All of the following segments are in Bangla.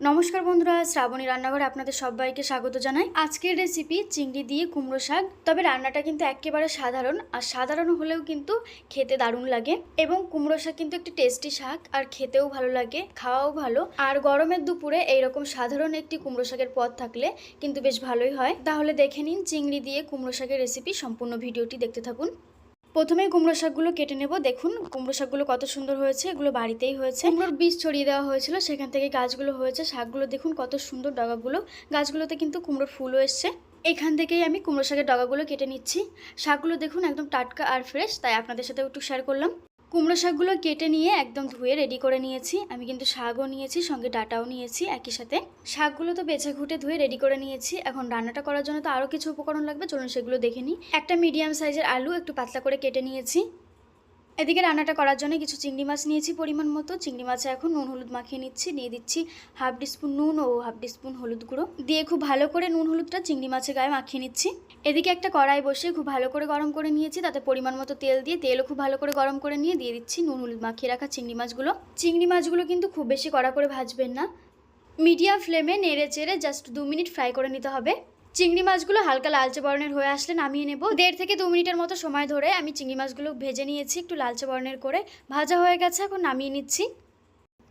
নমস্কার বন্ধুরা, শ্রাবণী রান্নাঘরে আপনাদের সবাইকে স্বাগত জানাই। আজকের রেসিপি চিংড়ি দিয়ে কুমড়ো শাক, তবে রান্নাটা কিন্তু একেবারে সাধারণ, আর সাধারণ হলেও কিন্তু খেতে দারুণ লাগে। এবং কুমড়ো শাক কিন্তু একটি টেস্টি শাক, আর খেতেও ভালো লাগে, খাওয়াও ভালো। আর গরমের দুপুরে এইরকম সাধারণ একটি কুমড়ো শাকের পদ থাকলে কিন্তু বেশ ভালোই হয়। তাহলে দেখে নিন চিংড়ি দিয়ে কুমড়ো শাকের রেসিপি সম্পূর্ণ ভিডিওটি দেখতে থাকুন। প্রথমেই কুমড়ো শাকগুলো কেটে নেব। দেখুন, কুমড়ো শাকগুলো কত সুন্দর হয়েছে, এগুলো বাড়িতেই হয়েছে। কুমড়োর বীজ ছড়িয়ে দেওয়া হয়েছিল, সেখান থেকে গাছগুলো হয়েছে। শাকগুলো দেখুন, কত সুন্দর ডগাগুলো। গাছগুলোতে কিন্তু কুমড়োর ফুলও এসছে। এখান থেকেই আমি কুমড়ো শাকের ডগাগুলো কেটে নিচ্ছি। শাকগুলো দেখুন, একদম টাটকা আর ফ্রেশ, তাই আপনাদের সাথে একটু শেয়ার করলাম। কুমড়ো শাকগুলো কেটে নিয়ে একদম ধুয়ে রেডি করে নিয়েছি। আমি কিন্তু শাকও নিয়েছি, সঙ্গে ডাটাও নিয়েছি, একই সাথে। শাকগুলো তো বেছে ঘুটে ধুয়ে রেডি করে নিয়েছি। এখন রান্নাটা করার জন্য তো আরও কিছু উপকরণ লাগবে, চলুন সেগুলো দেখে নিই। একটা মিডিয়াম সাইজের আলু একটু পাতলা করে কেটে নিয়েছি। এদিকে রান্নাটা করার জন্য কিছু চিংড়ি মাছ নিয়েছি পরিমাণ মতো। চিংড়ি মাছে এখন নুন, হলুদ মাখিয়ে নিচ্ছি। নিয়ে দিচ্ছি হাফ স্পুন নুন ও হাফ স্পুন হলুদ গুঁড়ো। দিয়ে খুব ভালো করে নুন, হলুদটা চিংড়ি মাছের গায়ে মাখিয়ে নিচ্ছি। এদিকে একটা কড়াই বসে খুব ভালো করে গরম করে নিয়েছি। তাতে পরিমাণ মতো তেল দিয়ে, তেলও খুব ভালো করে গরম করে নিয়ে দিয়ে দিচ্ছি নুন, হলুদ মাখিয়ে রাখা চিংড়ি মাছগুলো। চিংড়ি মাছগুলো কিন্তু খুব বেশি কড়া করে ভাজবেন না। মিডিয়াম ফ্লেমে নেড়ে চেড়ে জাস্ট দু মিনিট ফ্রাই করে নিতে হবে। চিংড়ি মাছগুলো হালকা লালচে বর্ণের হয়ে আসলে নামিয়ে নেব। দেড় থেকে দু মিনিটের মতো সময় ধরে আমি চিংড়ি মাছগুলো ভেজে নিয়েছি, একটু লালচে বর্ণের করে। ভাজা হয়ে গেছে, এখন নামিয়ে নিচ্ছি।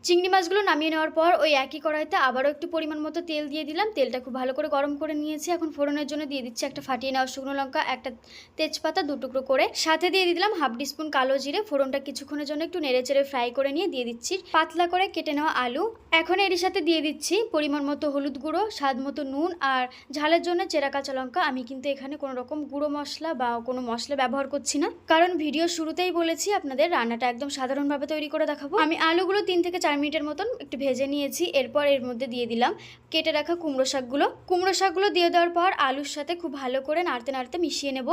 চিংড়ি মাছগুলো নামিয়ে নেওয়ার পর ওই একই কড়াইতে আবারও একটু পরিমাণ মতো তেল দিয়ে দিলাম। তেলটা খুব ভালো করে গরম করে নিয়েছি। এখন ফোড়নের জন্য দিয়ে দিচ্ছি একটা ফাটিয়ে নেওয়া শুকনো লঙ্কা, একটা তেজপাতা দু টুকরো করে। সাথে দিয়ে দিলাম হাফ স্পুন কালো জিরে। ফোড়নটা কিছুক্ষণের জন্য একটু নেড়ে চেড়ে ফ্রাই করে নিয়ে দিয়ে দিচ্ছি। পাতলা করে কেটে নেওয়া আলু। এখন এর সাথে দিয়ে দিচ্ছি পরিমাণ মতো হলুদ গুঁড়ো, স্বাদ মতো নুন আর ঝালের জন্য চেরা কাঁচা লঙ্কা। আমি কিন্তু এখানে কোনো রকম গুঁড়ো মশলা বা কোনো মশলা ব্যবহার করছি না। কারণ ভিডিও শুরুতেই বলেছি আপনাদের রান্নাটা একদম সাধারণভাবে তৈরি করে দেখাবো। আমি আলুগুলো তিন থেকে চার মিনিটের মতন একটু ভেজে নিয়েছি, এরপর এর মধ্যে দিয়ে দিলাম কেটে রাখা কুমড়ো শাকগুলো। কুমড়ো শাকগুলো দিয়ে দেওয়ার পর আলুর সাথে খুব ভালো করে নাড়তে নাড়তে মিশিয়ে নেব।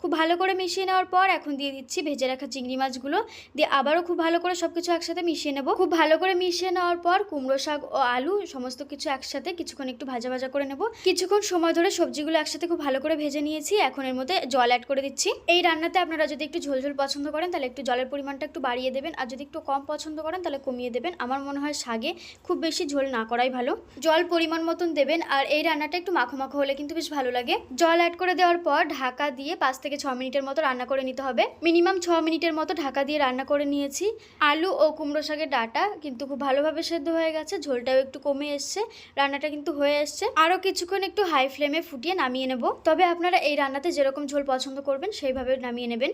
খুব ভালো করে মিশিয়ে নেওয়ার পর এখন দিয়ে দিচ্ছি ভেজে রাখা চিংড়ি মাছগুলো। দিয়ে আবারও খুব ভালো করে সব কিছু একসাথে মিশিয়ে নেব। খুব ভালো করে মিশিয়ে নেওয়ার পর কুমড়ো শাক ও আলু সমস্ত কিছু একসাথে কিছুক্ষণ একটু ভাজা ভাজা করে নেব। কিছুক্ষণ সময় ধরে সবজিগুলো একসাথে খুব ভালো করে ভেজে নিয়েছি। এখন এর মধ্যে জল অ্যাড করে দিচ্ছি। এই রান্নাতে আপনারা যদি একটু ঝোল ঝোল পছন্দ করেন তাহলে একটু জলের পরিমাণটা একটু বাড়িয়ে দেবেন। আর যদি একটু কম পছন্দ করেন তাহলে কমিয়ে দেবেন। আমার মনে হয় শাগে খুব বেশি ঝোল না করাই ভালো। জল পরিমাণ মতন দেবেন। আর এই রান্নাটা একটু মাখো মাখো হলে কিন্তু বেশ ভালো লাগে। জল অ্যাড করে দেওয়ার পর ঢাকা দিয়ে পাঁচ থেকে ছ মিনিটের মতো রান্না করে নিতে হবে। মিনিমাম ছ মিনিটের মতো ঢাকা দিয়ে রান্না করে নিয়েছি। আলু ও কুমড়ো শাকের ডাটা কিন্তু খুব ভালোভাবে সেদ্ধ হয়ে গেছে, ঝোলটাও একটু কমে এসছে, রান্নাটা কিন্তু হয়ে এসছে। আরও কিছুক্ষণ একটু হাই ফ্লেমে ফুটিয়ে নামিয়ে নেব। তবে আপনারা এই রান্নাতে যেরকম ঝোল পছন্দ করবেন, সেইভাবে নামিয়ে নেবেন।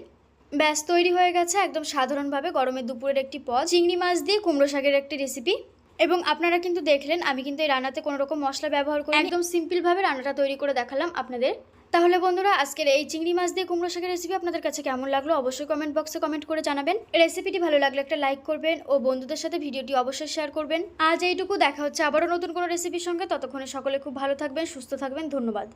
ব্যাস, তৈরি হয়ে গেছে একদম সাধারণভাবে গরমের দুপুরের একটি পদ। চিংড়ি মাছ দিয়ে কুমড়ো শাকের একটি রেসিপি এবং আপনারা কিন্তু দেখলেন, আমি কিন্তু এই রান্নাতে কোনো রকম মশলা ব্যবহার করি একদম সিম্পলভাবে রান্নাটা তৈরি করে দেখালাম আপনাদের। তাহলে বন্ধুরা, আজকের এই চিংড়ি মাছ দিয়ে কুমড়ো শাকের রেসিপি আপনাদের কাছে কেমন লাগল অবশ্যই কমেন্ট বক্সে কমেন্ট করে জানাবেন। রেসিপিটি ভালো লাগলে একটা লাইক করবেন ও বন্ধুদের সাথে ভিডিওটি অবশ্যই শেয়ার করবেন। আজ এইটুকু, দেখা হচ্ছে আবারও নতুন কোনো রেসিপির সঙ্গে। ততক্ষণে সকলে খুব ভালো থাকবেন, সুস্থ থাকবেন। ধন্যবাদ।